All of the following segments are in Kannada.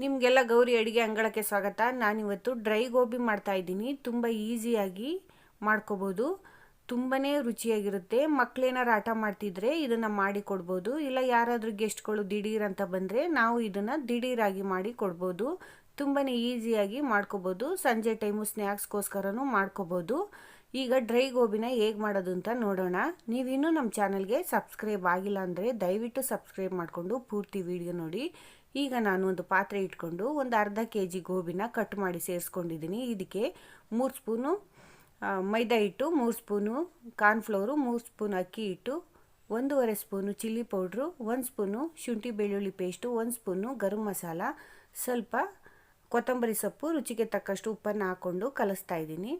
ನಿಮಗೆಲ್ಲ ಗೌರಿ ಅಡುಗೆ ಅಂಗಳಕ್ಕೆ ಸ್ವಾಗತ. ನಾನಿವತ್ತು ಡ್ರೈ ಗೋಬಿ ಮಾಡ್ತಾ ಇದ್ದೀನಿ. ತುಂಬ ಈಸಿಯಾಗಿ ಮಾಡ್ಕೋಬೋದು. ತುಂಬಾ ರುಚಿಯಾಗಿರುತ್ತೆ. ಮಕ್ಕಳೇನಾರು ಆಟ ಮಾಡ್ತಿದ್ರೆ ಇದನ್ನು ಮಾಡಿ ಕೊಡ್ಬೋದು. ಇಲ್ಲ ಯಾರಾದರೂ ಗೆಸ್ಟ್ಗಳು ದಿಢೀರ್ ಅಂತ ಬಂದರೆ ನಾವು ಇದನ್ನು ದಿಢೀರಾಗಿ ಮಾಡಿ ಕೊಡ್ಬೋದು. ತುಂಬಾ ಈಸಿಯಾಗಿ ಮಾಡ್ಕೋಬೋದು. ಸಂಜೆ ಟೈಮು ಸ್ನ್ಯಾಕ್ಸ್ಗೋಸ್ಕರನೂ ಮಾಡ್ಕೋಬೋದು. ಈಗ ಡ್ರೈ ಗೋಬಿನ ಹೇಗೆ ಮಾಡೋದು ಅಂತ ನೋಡೋಣ. ನೀವಿನ್ನೂ ನಮ್ಮ ಚಾನಲ್ಗೆ ಸಬ್ಸ್ಕ್ರೈಬ್ ಆಗಿಲ್ಲ ಅಂದರೆ ದಯವಿಟ್ಟು ಸಬ್ಸ್ಕ್ರೈಬ್ ಮಾಡಿಕೊಂಡು ಪೂರ್ತಿ ವಿಡಿಯೋ ನೋಡಿ. ಈಗ ನಾನು ಒಂದು ಪಾತ್ರೆ ಇಟ್ಕೊಂಡು ಒಂದು ಅರ್ಧ ಕೆ ಜಿ ಗೋಬಿನ ಕಟ್ ಮಾಡಿ ಸೇರಿಸ್ಕೊಂಡಿದ್ದೀನಿ. ಇದಕ್ಕೆ ಮೂರು ಸ್ಪೂನು ಮೈದಾ ಹಿಟ್ಟು, ಮೂರು ಸ್ಪೂನು ಕಾರ್ನ್ಫ್ಲೋರು, ಮೂರು ಸ್ಪೂನ್ ಅಕ್ಕಿ ಹಿಟ್ಟು, ಒಂದೂವರೆ ಸ್ಪೂನು ಚಿಲ್ಲಿ ಪೌಡ್ರು, ಒಂದು ಸ್ಪೂನು ಶುಂಠಿ ಬೆಳ್ಳುಳ್ಳಿ ಪೇಸ್ಟು, ಒಂದು ಸ್ಪೂನು ಗರಂ ಮಸಾಲ, ಸ್ವಲ್ಪ ಕೊತ್ತಂಬರಿ ಸೊಪ್ಪು, ರುಚಿಗೆ ತಕ್ಕಷ್ಟು ಉಪ್ಪನ್ನು ಹಾಕ್ಕೊಂಡು ಕಲಿಸ್ತಾ ಇದ್ದೀನಿ.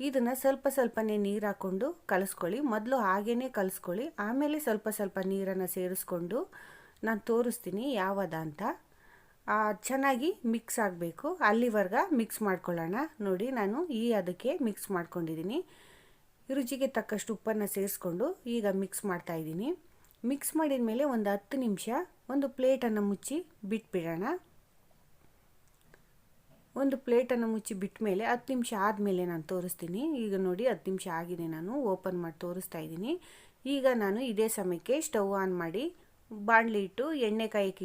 ಇದನ್ನು ಸ್ವಲ್ಪ ಸ್ವಲ್ಪನೇ ನೀರು ಹಾಕ್ಕೊಂಡು ಕಲಿಸ್ಕೊಳ್ಳಿ. ಮೊದಲು ಹಾಗೇ ಕಲಿಸ್ಕೊಳ್ಳಿ. ಆಮೇಲೆ ಸ್ವಲ್ಪ ಸ್ವಲ್ಪ ನೀರನ್ನು ಸೇರಿಸ್ಕೊಂಡು ನಾನು ತೋರಿಸ್ತೀನಿ ಯಾವದ ಅಂತ. ಚೆನ್ನಾಗಿ ಮಿಕ್ಸ್ ಆಗಬೇಕು. ಅಲ್ಲಿವರೆಗೆ ಮಿಕ್ಸ್ ಮಾಡ್ಕೊಳ್ಳೋಣ. ನೋಡಿ, ನಾನು ಈ ಅದಕ್ಕೆ ಮಿಕ್ಸ್ ಮಾಡ್ಕೊಂಡಿದ್ದೀನಿ. ರುಚಿಗೆ ತಕ್ಕಷ್ಟು ಉಪ್ಪನ್ನು ಸೇರಿಸ್ಕೊಂಡು ಈಗ ಮಿಕ್ಸ್ ಮಾಡ್ತಾಯಿದ್ದೀನಿ ಮಿಕ್ಸ್ ಮಾಡಿದ ಮೇಲೆ ಒಂದು ಹತ್ತು ನಿಮಿಷ ಒಂದು ಪ್ಲೇಟನ್ನು ಮುಚ್ಚಿ ಬಿಟ್ಬಿಡೋಣ. ಒಂದು ಪ್ಲೇಟನ್ನು ಮುಚ್ಚಿ ಬಿಟ್ಟ ಮೇಲೆ ಹತ್ತು ನಿಮಿಷ ಆದಮೇಲೆ ನಾನು ತೋರಿಸ್ತೀನಿ. ಈಗ ನೋಡಿ, ಹತ್ತು ನಿಮಿಷ ಆಗಿದೆ. ನಾನು ಓಪನ್ ಮಾಡಿ ತೋರಿಸ್ತಾ ಇದ್ದೀನಿ. ಈಗ ನಾನು ಇದೇ ಸಮಯಕ್ಕೆ ಸ್ಟವ್ ಆನ್ ಮಾಡಿ ಬಾಣಲಿ ಇಟ್ಟು ಎಣ್ಣೆ ಕಾಯಕ್ಕೆ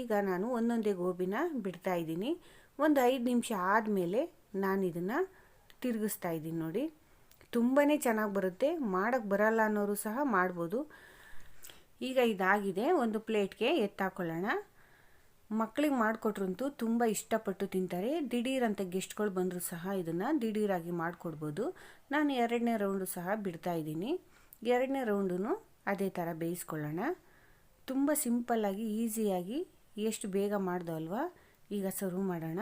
ಈಗ ನಾನು ಒಂದೊಂದೇ ಗೋಬಿನ ಬಿಡ್ತಾ ಇದ್ದೀನಿ. ಒಂದು ಐದು ನಿಮಿಷ ಆದಮೇಲೆ ನಾನು ಇದನ್ನು ತಿರುಗಿಸ್ತಾ ಇದ್ದೀನಿ ನೋಡಿ. ತುಂಬಾ ಚೆನ್ನಾಗಿ ಬರುತ್ತೆ. ಮಾಡೋಕ್ಕೆ ಬರಲ್ಲ ಅನ್ನೋರು ಸಹ ಮಾಡ್ಬೋದು. ಈಗ ಇದಾಗಿದೆ. ಒಂದು ಪ್ಲೇಟ್ಗೆ ಎತ್ತಾಕೊಳ್ಳೋಣ. ಮಕ್ಕಳಿಗೆ ಮಾಡಿಕೊಟ್ರಂತೂ ತುಂಬ ಇಷ್ಟಪಟ್ಟು ತಿಂತಾರೆ. ದಿಢೀರಂತ ಗೆಸ್ಟ್ಗಳು ಬಂದರೂ ಸಹ ಇದನ್ನು ದಿಢೀರಾಗಿ ಮಾಡಿಕೊಡ್ಬೋದು. ನಾನು ಎರಡನೇ ರೌಂಡು ಸಹ ಬಿಡ್ತಾ ಇದ್ದೀನಿ. ಎರಡನೇ ರೌಂಡು ಅದೇ ಥರ ಬೇಯಿಸ್ಕೊಳ್ಳೋಣ. ತುಂಬ ಸಿಂಪಲ್ಲಾಗಿ, ಈಸಿಯಾಗಿ, ಎಷ್ಟು ಬೇಗ ಮಾಡ್ದೋ ಅಲ್ವಾ? ಈಗ ಸರ್ವ್ ಮಾಡೋಣ.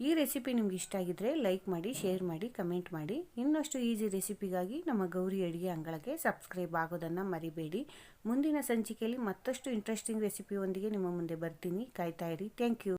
ಈ ರೆಸಿಪಿ ನಿಮ್ಗೆ ಇಷ್ಟ ಆಗಿದ್ರೆ ಲೈಕ್ ಮಾಡಿ, ಶೇರ್ ಮಾಡಿ, ಕಮೆಂಟ್ ಮಾಡಿ. ಇನ್ನಷ್ಟು ಈಸಿ ರೆಸಿಪಿಗಾಗಿ ನಮ್ಮ ಗೌರಿ ಅಡುಗೆ ಅಂಗಳಕ್ಕೆ ಸಬ್ಸ್ಕ್ರೈಬ್ ಆಗೋದನ್ನು ಮರಿಬೇಡಿ. ಮುಂದಿನ ಸಂಚಿಕೆಯಲ್ಲಿ ಮತ್ತಷ್ಟು ಇಂಟ್ರೆಸ್ಟಿಂಗ್ ರೆಸಿಪಿಯೊಂದಿಗೆ ನಿಮ್ಮ ಮುಂದೆ ಬರ್ತೀನಿ. ಕಾಯ್ತಾ ಇರಿ. Thank you